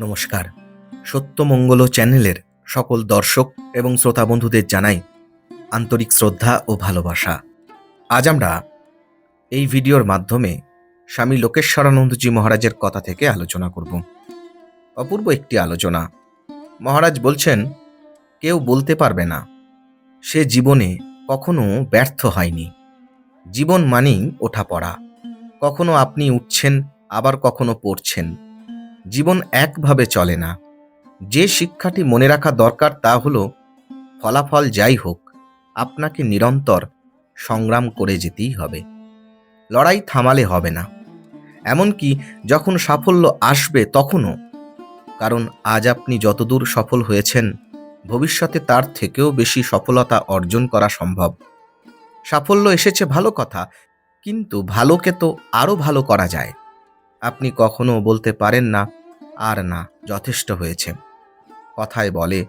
নমস্কার। সত্যমঙ্গল চ্যানেলের সকল দর্শক এবং শ্রোতা বন্ধুদের জানাই আন্তরিক শ্রদ্ধা ও ভালোবাসা। আজ আমরা এই ভিডিওর মাধ্যমে স্বামী লোকেশ্বরানন্দজি মহারাজের কথা থেকে আলোচনা করব। অপূর্ব একটি আলোচনা। মহারাজ বলছেন, কেউ বলতে পারবে না, সে জীবনে কখনো ব্যর্থ হয়নি। জীবন মানেই ওঠা পড়া কখনো আপনি উঠছেন, আবার কখনো পড়ছেন। জীবন একভাবে চলে না। যে শিক্ষাটি মনে রাখা দরকার তা হল, ফলাফল যাই হোক, আপনাকে নিরন্তর সংগ্রাম করে যেতেই হবে। লড়াই থামালে হবে না। এমনকি যখন সাফল্য আসবে তখনও। কারণ আজ আপনি যতদূর সফল হয়েছেন, ভবিষ্যতে তার থেকেও বেশি সফলতা অর্জন করা সম্ভব। সাফল্য এসেছে ভালো কথা, কিন্তু ভালোকে তো আরও ভালো করা যায়। আপনি কখনো বলতে পারেন না, আর না, যথেষ্ট হয়েছে। কথায় বলে,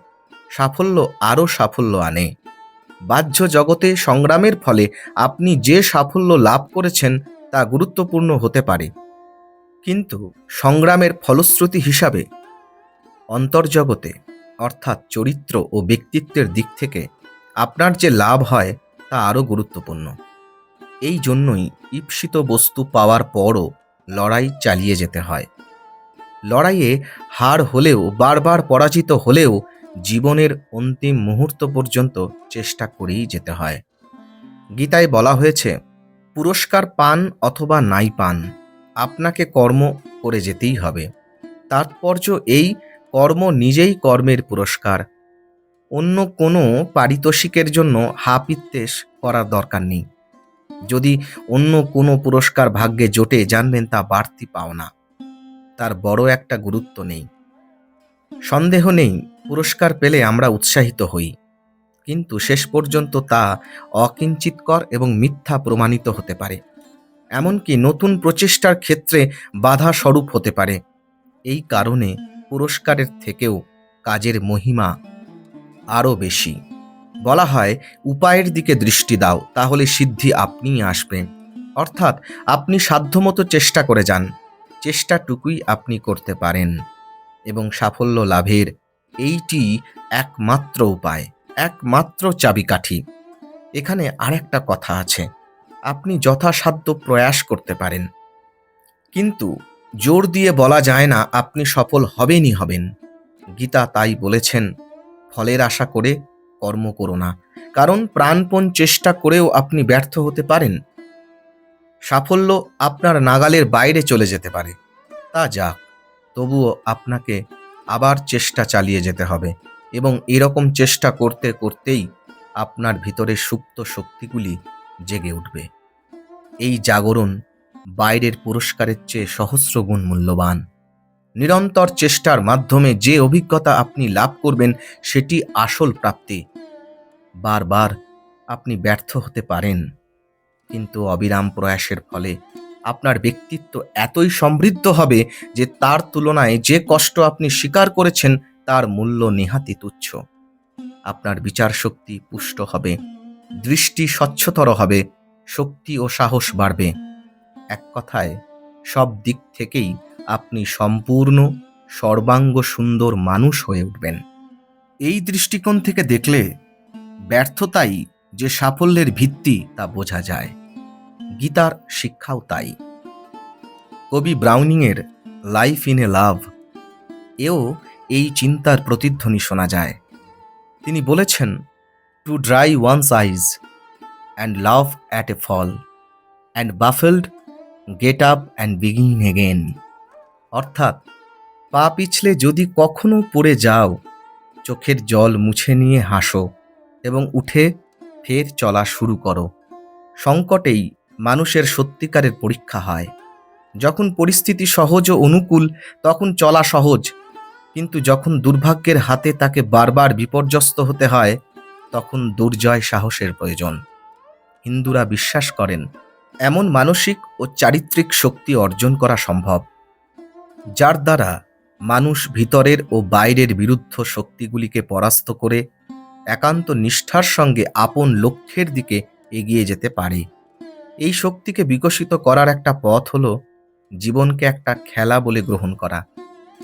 সাফল্য আরও সাফল্য আনে। বাহ্য জগতে সংগ্রামের ফলে আপনি যে সাফল্য লাভ করেছেন, তা গুরুত্বপূর্ণ হতে পারে। কিন্তু সংগ্রামের ফলশ্রুতি হিসাবে, অন্তর্জগতে, অর্থাৎ চরিত্র ও ব্যক্তিত্বের দিক থেকে আপনার যে লাভ হয়, তা আরও গুরুত্বপূর্ণ। এই জন্যই ঈপ্সিত বস্তু পাওয়ার পরও লড়াই চালিয়ে যেতে হয়। লড়াইয়ে হার হলেও, বারবার পরাজিত হলেও জীবনের অন্তিম মুহূর্ত পর্যন্ত চেষ্টা করেই যেতে হয়। গীতায় বলা হয়েছে, পুরস্কার পান অথবা নাই পান, আপনাকে কর্ম করে যেতেই হবে। তাৎপর্য এই, কর্ম নিজেই কর্মের পুরস্কার। অন্য কোনো পারিতোষিকের জন্য হাপিত্তেশ করার দরকার নেই। যদি অন্য কোনো পুরস্কার ভাগ্যে জোটে, জানবেন তা বাড়তি পাওনা। তার বড় একটা গুরুত্ব নেই। সন্দেহ নেই, পুরস্কার পেলে আমরা উৎসাহিত হই। কিন্তু শেষ পর্যন্ত তা অকিঞ্চিতকর এবং মিথ্যা প্রমাণিত হতে পারে। এমনকি নতুন প্রচেষ্টার ক্ষেত্রে বাধা স্বরূপ হতে পারে। এই কারণে পুরস্কারের থেকেও কাজের মহিমা আরও বেশি। বলা হয়, উপায়ের দিকে দৃষ্টি দাও, তাহলে সিদ্ধি আপনিই আসবেন। অর্থাৎ, আপনি সাধ্যমতো চেষ্টা করে যান, চেষ্টাটুকুই আপনি করতে পারেন। এবং সাফল্য লাভের এইটি একমাত্র উপায়, একমাত্র চাবিকাঠি। এখানে আরেকটা কথা আছে, আপনি যথাসাধ্য প্রয়াস করতে পারেন। কিন্তু, জোর দিয়ে বলা যায় না, আপনি সফল হবেনই হবেন। গীতা তাই বলেছেন, ফলের আশা করে কর্ম করো না, কারণ প্রাণপণ চেষ্টা করেও আপনি ব্যর্থ হতে পারেন। সাফল্য আপনার নাগালের বাইরে চলে যেতে পারে। তা যাক, তবুও আপনাকে আবার চেষ্টা চালিয়ে যেতে হবে এবং এরকম চেষ্টা করতে করতেই আপনার ভিতরে সুপ্ত শক্তিগুলি জেগে উঠবে। এই জাগরণ বাইরের পুরস্কারের চেয়ে সহস্র গুণ মূল্যবান। নিরন্তর চেষ্টার মাধ্যমে যে অভিজ্ঞতা আপনি লাভ করবেন, সেটি আসল প্রাপ্তি। বারবার আপনি ব্যর্থ হতে পারেন, কিন্তু অবিরাম প্রয়াসের ফলে আপনার ব্যক্তিত্ব এতই সমৃদ্ধ হবে যে তার তুলনায় যে কষ্ট আপনি স্বীকার করেছেন, তার মূল্য নেহাতি তুচ্ছ। আপনার বিচার শক্তি পুষ্ট হবে, দৃষ্টি স্বচ্ছতর হবে, শক্তি ও সাহস বাড়বে। এক কথায়, সব দিক থেকেই আপনি সম্পূর্ণ, সর্বাঙ্গ সুন্দর মানুষ হয়ে উঠবেন। এই দৃষ্টিকোণ থেকে দেখলে ব্যর্থতাই যে সাফল্যের ভিত্তি তা বোঝা যায়। গীতার শিক্ষাও তাই। কবি ব্রাউনিংয়ের লাইফ ইন এ লাভ এও এই চিন্তার প্রতিধ্বনি শোনা যায়। তিনি বলেছেন, to dry once eyes and laugh at a fall and baffled get up and begin again অর্থাৎ পা পিছলে যদি কখনো পড়ে যাও, চোখের জল মুছে নিয়ে হাসো এবং উঠে ফের চলা শুরু করো। সংকটেই মানুষের সত্যিকারের পরীক্ষা হয়। যখন পরিস্থিতি সহজ ও অনুকূল, তখন চলা সহজ। কিন্তু যখন দুর্ভাগ্যের হাতে তাকে বারবার বিপর্যস্ত হতে হয়, তখন দুর্জয় সাহসের প্রয়োজন। হিন্দুরা বিশ্বাস করেন, এমন মানসিক ও চারিত্রিক শক্তি অর্জন করা সম্ভব। যার দ্বারা মানুষ ভিতরের ও বাইরের বিরুদ্ধ শক্তিগুলিকে পরাস্ত করে একান্ত নিষ্ঠার সঙ্গে আপন লক্ষ্যের দিকে এগিয়ে যেতে পারে। এই শক্তিকে বিকশিত করার একটা পথ হলো জীবনকে একটা খেলা বলে গ্রহণ করা।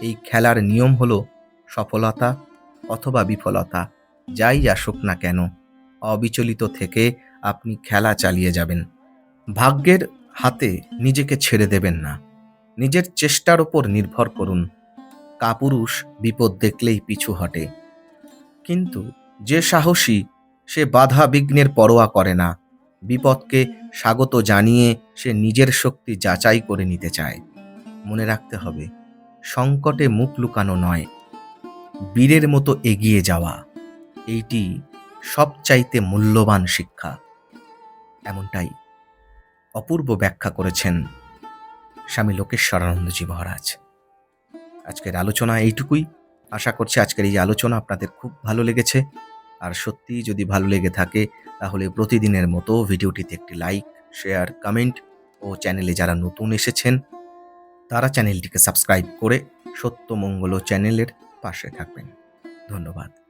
এই খেলার নিয়ম হল সফলতা অথবা বিফলতা, যাই আসুক না কেন। অবিচলিত থেকে আপনি খেলা চালিয়ে যাবেন। ভাগ্যের হাতে নিজেকে ছেড়ে দেবেন না। নিজের চেষ্টার ওপর নির্ভর করুন। কাপুরুষ বিপদ দেখলেই পিছু হটে। কিন্তু যে সাহসী, সে বাধা বিঘ্নের পরোয়া করে না। বিপদকে স্বাগত জানিয়ে সে নিজের শক্তি যাচাই করে নিতে চায়। মনে রাখতে হবে, সংকটে মুখ লুকানো নয়। বীরের মতো এগিয়ে যাওয়া, এইটি সবচাইতে মূল্যবান শিক্ষা। এমনটাই অপূর্ব ব্যাখ্যা করেছেন স্বামী লোকেশ্বরানন্দজি মহারাজ। আজকের আলোচনা এইটুকুই। আশা করছি আজকের এই আলোচনা আপনাদের খুব ভালো লেগেছে। আর সত্যিই যদি ভালো লেগে থাকে, তাহলে প্রতিদিনের মতো ভিডিওটিতে একটি লাইক, শেয়ার, কমেন্ট ও চ্যানেলে যারা নতুন এসেছেন, তারা চ্যানেলটিকে সাবস্ক্রাইব করে সত্যমঙ্গল চ্যানেলের পাশে থাকবেন। ধন্যবাদ।